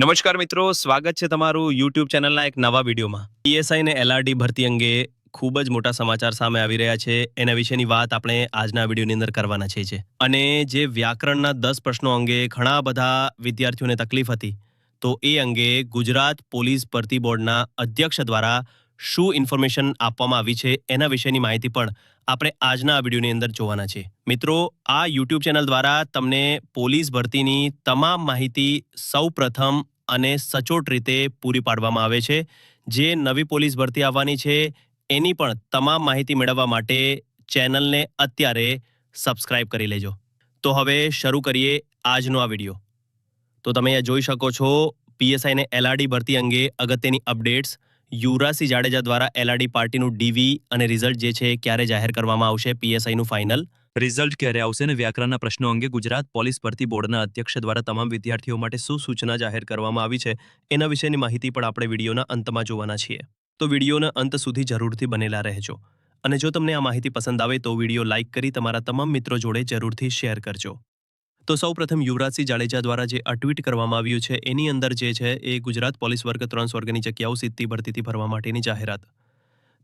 નમસ્કાર મિત્રો, સ્વાગત છે તમારું યુટ્યુબ ચેનલના એક નવા વિડીયોમાં. પીએસઆઈ ને એલઆરડી ભરતી અંગે ખૂબ જ મોટા સમાચાર સામે આવી રહ્યા છે. એના વિશેની વાત આપણે આજના વિડીયોની અંદર કરવાના છે અને જે વ્યાકરણના દસ પ્રશ્નો અંગે ઘણા બધા વિદ્યાર્થીઓને તકલીફ હતી, તો એ અંગે ગુજરાત પોલીસ ભરતી બોર્ડના અધ્યક્ષ દ્વારા શું ઇન્ફોર્મેશન આપવામાં આવી છે એના વિશેની માહિતી પણ આપણે આજના આ વિડીયોની અંદર જોવાના છે. મિત્રો, આ યુટ્યુબ ચેનલ દ્વારા તમને પોલીસ ભરતીની તમામ માહિતી સૌ પ્રથમ અને સચોટ રીતે પૂરી પાડવામાં આવે છે. જે નવી પોલીસ ભરતી આવવાની છે, એની પણ તમામ માહિતી મેળવવા માટે ચેનલને અત્યારે સબસ્ક્રાઇબ કરી લેજો. તો હવે શરૂ કરીએ આજનો આ વીડિયો. તો તમે અહીંયા જોઈ શકો છો, પીએસઆઈને એલઆરડી ભરતી અંગે અગત્યની અપડેટ્સ. યુવરાજસિંહ જાડેજા દ્વારા એલઆરડી પાર્ટીનું ડીવી અને રિઝલ્ટ જે છે ક્યારે જાહેર કરવામાં આવશે? પીએસઆઈનું ફાઇનલ રિઝલ્ટ ક્યારે આવશે અને વ્યાકરણના પ્રશ્નો અંગે ગુજરાત પોલીસ ભરતી બોર્ડના અધ્યક્ષ દ્વારા તમામ વિદ્યાર્થીઓ માટે શું સૂચના જાહેર કરવામાં આવી છે? એના વિશેની માહિતી પણ આપણે વિડીયોના અંતમાં જોવાના છીએ. તો વિડીયોના અંત સુધી જરૂરથી બનેલા રહેજો. અને જો તમને આ માહિતી પસંદ આવે તો વીડિયો લાઇક કરી તમારા તમામ મિત્રો જોડે જરૂરથી શેર કરજો. તો સૌપ્રથમ યુવરાજસિંહ જાડેજા દ્વારા જે ટ્વીટ કરવામાં આવ્યું છે, એની અંદર જે છે એ ગુજરાત પોલીસ વર્ગ ત્રણ સ્વર્ગની જગ્યાઓ સીધી ભરતીથી ભરવા માટેની જાહેરાત.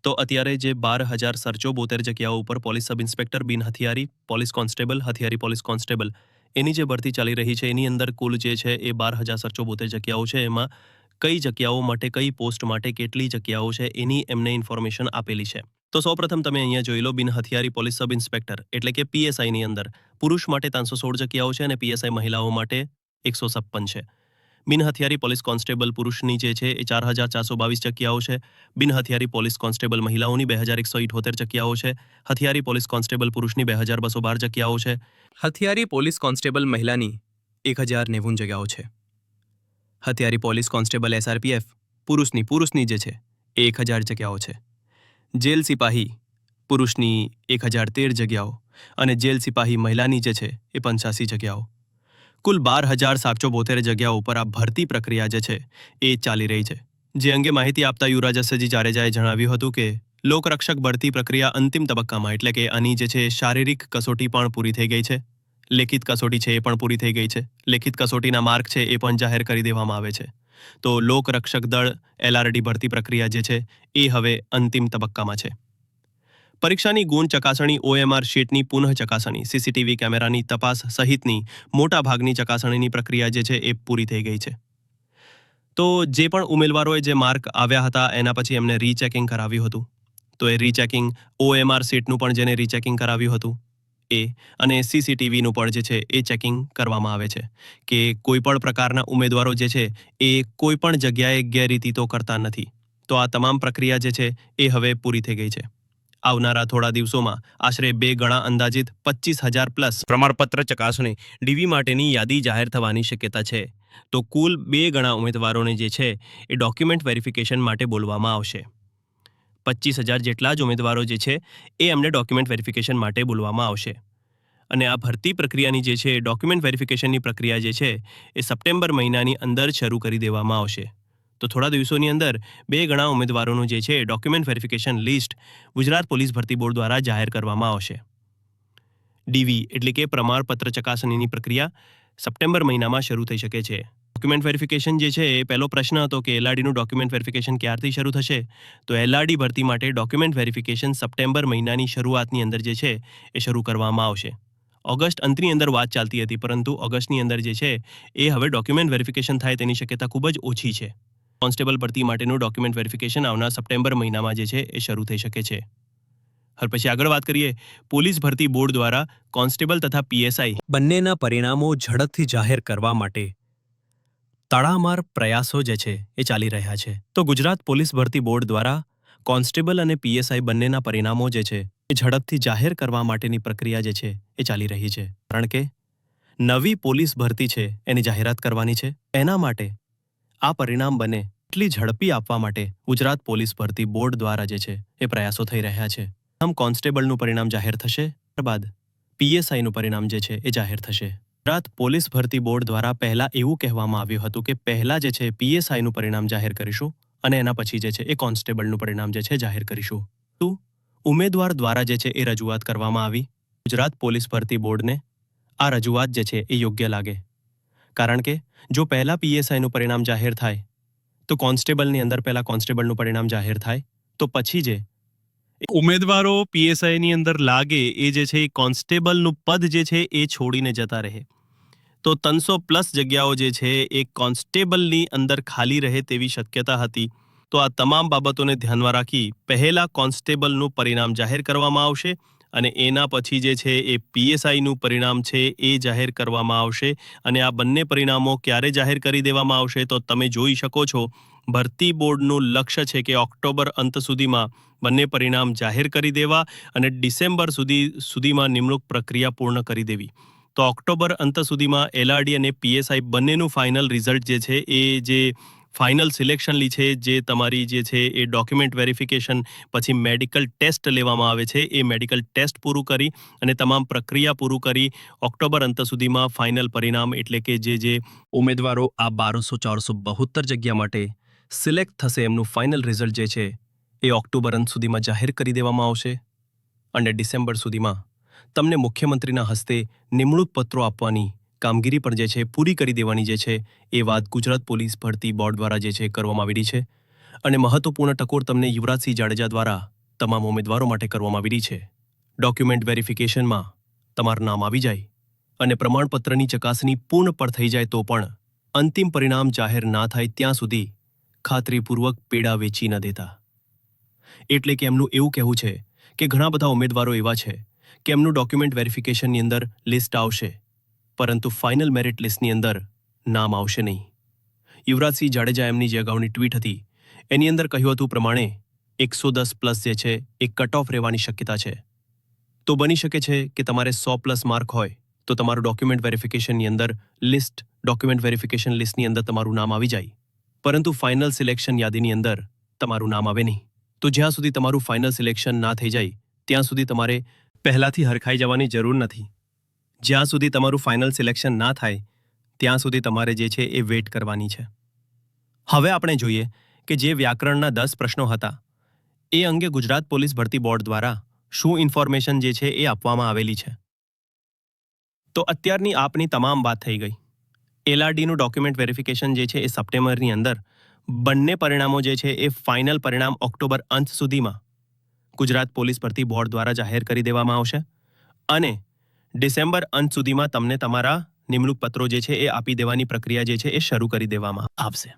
તો અત્યારે જે બાર હજાર સરચો બોતેર જગ્યાઓ ઉપર પોલીસ સબ ઇન્સ્પેક્ટર બિન હથિયારી, પોલીસ કોન્સ્ટેબલ, હથિયારી પોલીસ કોન્સ્ટેબલ, એની જે ભરતી ચાલી રહી છે, એની અંદર કુલ જે છે એ બાર હજાર સરચો બોતેર જગ્યાઓ છે, એમાં કઈ જગ્યાઓ માટે, કઈ પોસ્ટ માટે, કેટલી જગ્યાઓ છે, એની એમને ઇન્ફોર્મેશન આપેલી છે. તો સૌપ્રથમ તમે અહીંયા જોઈ લો બિન હથિયારી પોલીસ સબ ઇન્સ્પેક્ટર, એટલે કે પીએસઆઈની અંદર. પુરુષ માટે ત્રણસો સોળ જગ્યાઓ છે અને પીએસઆઈ મહિલાઓ માટે એકસો છપ્પન છે. બિન હથિયારી પોલીસ કોન્સ્ટેબલ પુરુષની જે છે એ ચાર હજાર ચારસો બાવીસ જગ્યાઓ છે. બિન હથિયારી પોલીસ કોન્સ્ટેબલ મહિલાઓની બે હજાર એકસો ઇઠોતેર જગ્યાઓ છે. હથિયારી પોલીસ કોન્સ્ટેબલ પુરુષની બે હજાર બસો બાર જગ્યાઓ છે. હથિયારી પોલીસ કોન્સ્ટેબલ મહિલાની એક હજાર નેવું જગ્યાઓ છે. હથિયારી પોલીસ કોન્સ્ટેબલ એસઆરપીએફ પુરુષની પુરુષની જે છે એ એક હજાર જગ્યાઓ છે. જેલ સિપાહી, પુરુષની એક હજાર તેર જગ્યાઓ અને જેલ સિપાહી મહિલાની જે છે એ પંચ્યાસી જગ્યાઓ. કુલ બાર હજાર સાતસો બોતેર જગ્યાઓ ઉપર આ ભરતી પ્રક્રિયા જે છે એ ચાલી રહી છે. જે અંગે માહિતી આપતા યુવરાજસિંહ જાડેજાએ જણાવ્યું હતું કે, લોકરક્ષક ભરતી પ્રક્રિયા અંતિમ તબક્કામાં એટલે કે આની જે છે શારીરિક કસોટી પણ પૂરી થઈ ગઈ છે. લેખિત કસોટી છે એ પણ પૂરી થઈ ગઈ છે. લેખિત કસોટીના માર્ક છે એ પણ જાહેર કરી દેવામાં આવે છે. તો લોકરક્ષક દળ એલઆરડી ભરતી પ્રક્રિયા જે છે, એ હવે અંતિમ તબક્કામાં છે. પરીક્ષાની ગુણ ચકાસણી ઓએમઆર શીટની પુનઃ ચકાસણી સીસીટીવી કેમેરાની તપાસ સહિતની મોટાભાગની ચકાસણીની પ્રક્રિયા જે છે, એ પૂરી થઈ ગઈ છે. તો જે પણ ઉમેદવારોએ જે માર્ક આવ્યા હતા, એના પછી એમને રીચેકિંગ કરાવ્યું હતું. તો એ રીચેકિંગ ઓએમઆર સીટનું પણ જેને રીચેકિંગ કરાવ્યું હતું એ અને સીસીટીવીનું પણ જે છે એ ચેકિંગ કરવામાં આવે છે કે કોઈ પણ પ્રકારના ઉમેદવારો જે છે એ કોઈ પણ જગ્યાએ ગેરરીતિ તો કરતા નથી. તો આ તમામ પ્રક્રિયા જે છે એ હવે પૂરી થઈ ગઈ છે. આવનારા થોડા દિવસોમાં આશરે બે ગણા અંદાજિત પચીસ હજાર પ્લસ પ્રમાણપત્ર ચકાસણી ડીવી માટેની યાદી જાહેર થવાની શક્યતા છે. તો કુલ બે ગણા ઉમેદવારોને જે છે એ ડોક્યુમેન્ટ વેરિફિકેશન માટે બોલવામાં આવશે. પચીસ હજાર જેટલા જ ઉમેદવારો જે છે, એ એમને ડોક્યુમેન્ટ વેરિફિકેશન માટે બોલવામાં આવશે. અને આ ભરતી પ્રક્રિયાની જે છે ડોક્યુમેન્ટ વેરિફિકેશનની પ્રક્રિયા જે છે, એ સપ્ટેમ્બર મહિનાની અંદર શરૂ કરી દેવામાં આવશે. તો થોડા દિવસોની અંદર બે ગણા ઉમેદવારોનું જે છે document verification list Gujarat police ભરતી બોર્ડ દ્વારા જાહેર કરવામાં આવશે. ડીવી એટલે કે પ્રમાણપત્ર ચકાસણીની પ્રક્રિયા સપ્ટેમ્બર મહિનામાં શરૂ થઈ શકે છે. ડોક્યુમેન્ટ વેરિફિકેશન જે છે, એ પહેલો પ્રશ્ન હતો કે એલઆરડીનું ડોક્યુમેન્ટ વેરિફિકેશન ક્યારથી શરૂ થશે? તો એલઆરડી ભરતી માટે ડોક્યુમેન્ટ વેરિફિકેશન સપ્ટેમ્બર મહિનાની શરૂઆતની અંદર જે છે, એ શરૂ કરવામાં આવશે. ઓગસ્ટ અંતની અંદર વાત ચાલતી હતી, પરંતુ ઓગસ્ટની અંદર જે છે, એ હવે ડોક્યુમેન્ટ વેરિફિકેશન થાય તેની શક્યતા ખૂબ જ ઓછી છે. કોન્સ્ટેબલ ભરતી માટેનું ડોક્યુમેન્ટ વેરિફિકેશન આવનાર સપ્ટેમ્બર મહિનામાં જે છે, એ શરૂ થઈ શકે છે. હર પછી આગળ વાત કરીએ. પોલીસ ભરતી બોર્ડ દ્વારા કોન્સ્ટેબલ તથા પીએસઆઈ બંનેના પરિણામો ઝડપથી જાહેર કરવા માટે તડામાર પ્રયાસો જે છે એ ચાલી રહ્યા છે. તો ગુજરાત પોલીસ ભરતી બોર્ડ દ્વારા કોન્સ્ટેબલ અને પીએસઆઈ બંનેના પરિણામો જે છે એ ઝડપથી જાહેર કરવા માટેની પ્રક્રિયા જે છે એ ચાલી રહી છે. કારણ કે નવી પોલીસ ભરતી છે એની જાહેરાત કરવાની છે. એના માટે આ પરિણામ બને એટલી ઝડપી આપવા માટે ગુજરાત પોલીસ ભરતી બોર્ડ દ્વારા જે છે એ પ્રયાસો થઈ રહ્યા છે. આમ કોન્સ્ટેબલનું પરિણામ જાહેર થશે ત્યારબાદ પીએસઆઈનું પરિણામ જે છે એ જાહેર થશે. ગુજરાત પોલીસ ભરતી બોર્ડ દ્વારા પહેલા એવું કહેવામાં આવ્યું હતું કે પહેલા જે છે પીએસઆઈનું પરિણામ જાહેર કરીશું અને એના પછી જે છે, એ કોન્સ્ટેબલનું પરિણામ જે છે, જાહેર કરીશું. તો ઉમેદવાર દ્વારા જે છે, એ રજૂઆત કરવામાં આવી. ગુજરાત પોલીસ ભરતી બોર્ડને આ રજૂઆત જે છે, એ યોગ્ય લાગે. કારણ કે જો પહેલા પીએસઆઈનું પરિણામ જાહેર થાય, તો કોન્સ્ટેબલની અંદર પહેલા કોન્સ્ટેબલનું પરિણામ જાહેર થાય, તો પછી જે ઉમેદવારો પીએસઆઈની અંદર લાગે, એ જે છે, એ કોન્સ્ટેબલનું પદ જે છે, એ છોડીને જતા રહે. તો ત્રણસો પ્લસ જગ્યાઓ જે છે, એ કોન્સ્ટેબલની અંદર ખાલી રહે તેવી શક્યતા હતી. તો આ તમામ બાબતોને ધ્યાનમાં રાખી પહેલા કોન્સ્ટેબલનું પરિણામ જાહેર કરવામાં આવશે અને એના પછી જે છે, એ પીએસઆઈનું પરિણામ છે, એ જાહેર કરવામાં આવશે અને આ બંને પરિણામો ક્યારે જાહેર કરી દેવામાં આવશે તો તમે જોઈ શકો છો. ભરતી બોર્ડનું લક્ષ્ય છે કે ઓક્ટોબર અંત સુધીમાં બંને પરિણામ જાહેર કરી દેવા અને ડિસેમ્બર સુધી, સુધીમાં નિમણૂક પ્રક્રિયા પૂર્ણ કરી દેવી. તો ઓક્ટોબર અંત સુધીમાં એલઆરડી અને પીએસઆઈ બંનેનું ફાઇનલ રિઝલ્ટ જે છે, એ જે ફાઇનલ સિલેક્શન લી છે, જે તમારી જે છે, એ ડોક્યુમેન્ટ વેરિફિકેશન પછી મેડિકલ ટેસ્ટ લેવામાં આવે છે, એ મેડિકલ ટેસ્ટ પૂરું કરી અને તમામ પ્રક્રિયા પૂરું કરી ઓક્ટોબર અંત સુધીમાં ફાઇનલ પરિણામ એટલે કે જે જે ઉમેદવારો આ બારસો ચારસો બહોત્તર જગ્યા માટે સિલેક્ટ થશે, એમનું ફાઇનલ રિઝલ્ટ જે છે, એ ઓક્ટોબર અંત સુધીમાં જાહેર કરી દેવામાં આવશે અને ડિસેમ્બર સુધીમાં તમને મુખ્યમંત્રીના હસ્તે નિમણૂક પત્રો આપવાની કામગીરી પણ જે છે પૂરી કરી દેવાની જે છે એ વાત ગુજરાત પોલીસ ભરતી બોર્ડ દ્વારા જે છે કરવામાં આવી છે. અને મહત્વપૂર્ણ ટકોર તમને યુવરાજસિંહ જાડેજા દ્વારા તમામ ઉમેદવારો માટે કરવામાં આવી છે. ડોક્યુમેન્ટ વેરિફિકેશનમાં તમારું નામ આવી જાય અને પ્રમાણપત્રની ચકાસણી પૂર્ણ પર થઈ જાય તો પણ અંતિમ પરિણામ જાહેર ના થાય ત્યાં સુધી ખાતરીપૂર્વક પેડા વેચી ન દેતા. એટલે કે એમનું એવું કહેવું છે કે ઘણા બધા ઉમેદવારો એવા છે કે એમનું ડોક્યુમેન્ટ વેરિફિકેશનની અંદર લિસ્ટ આવશે? પરંતુ ફાઇનલ મેરિટ લિસ્ટની અંદર નામ આવશે નહીં. યુવરાજસિંહ જાડેજા એમની જે અગાઉની ટ્વીટ હતી, એની અંદર કહ્યું હતું પ્રમાણે એકસો દસ પ્લસ જે છે, એ કટ ઓફ રહેવાની શક્યતા છે. તો બની શકે છે કે તમારે સો પ્લસ માર્ક હોય, તો તમારું ડોક્યુમેન્ટ વેરિફિકેશનની અંદર લિસ્ટ ડોક્યુમેન્ટ વેરિફિકેશન લિસ્ટની અંદર તમારું નામ આવી જાય. પરંતુ ફાઇનલ સિલેક્શન યાદીની અંદર તમારું નામ આવે નહીં. તો જ્યાં સુધી તમારું ફાઇનલ સિલેક્શન ના થઈ જાય, ત્યાં સુધી તમારે પહેલાથી હરખાઈ જવાની જરૂર નથી. જ્યાં સુધી તમારું ફાઇનલ સિલેક્શન ના થાય, ત્યાં સુધી તમારે જે છે એ વેટ કરવાની છે. હવે આપણે જોઈએ કે જે વ્યાકરણના દસ પ્રશ્નો હતા, એ અંગે ગુજરાત પોલીસ ભરતી બોર્ડ દ્વારા શું ઇન્ફોર્મેશન જે છે એ આપવામાં આવેલી છે. તો અત્યારની આપની તમામ વાત થઈ ગઈ. એલઆરડીનું ડોક્યુમેન્ટ વેરિફિકેશન જે છે એ સપ્ટેમ્બરની અંદર બંને પરિણામો જે છે એ ફાઇનલ પરિણામ ઓક્ટોબર અંત સુધીમાં ગુજરાત પોલીસ ભરતી બોર્ડ દ્વારા જાહેર કરી દેવામાં આવશે અને ડિસેમ્બર અંત સુધીમાં તમને તમારા નિમણૂક પત્રો જે છે એ આપી દેવાની પ્રક્રિયા જે છે એ શરૂ કરી દેવામાં આવશે.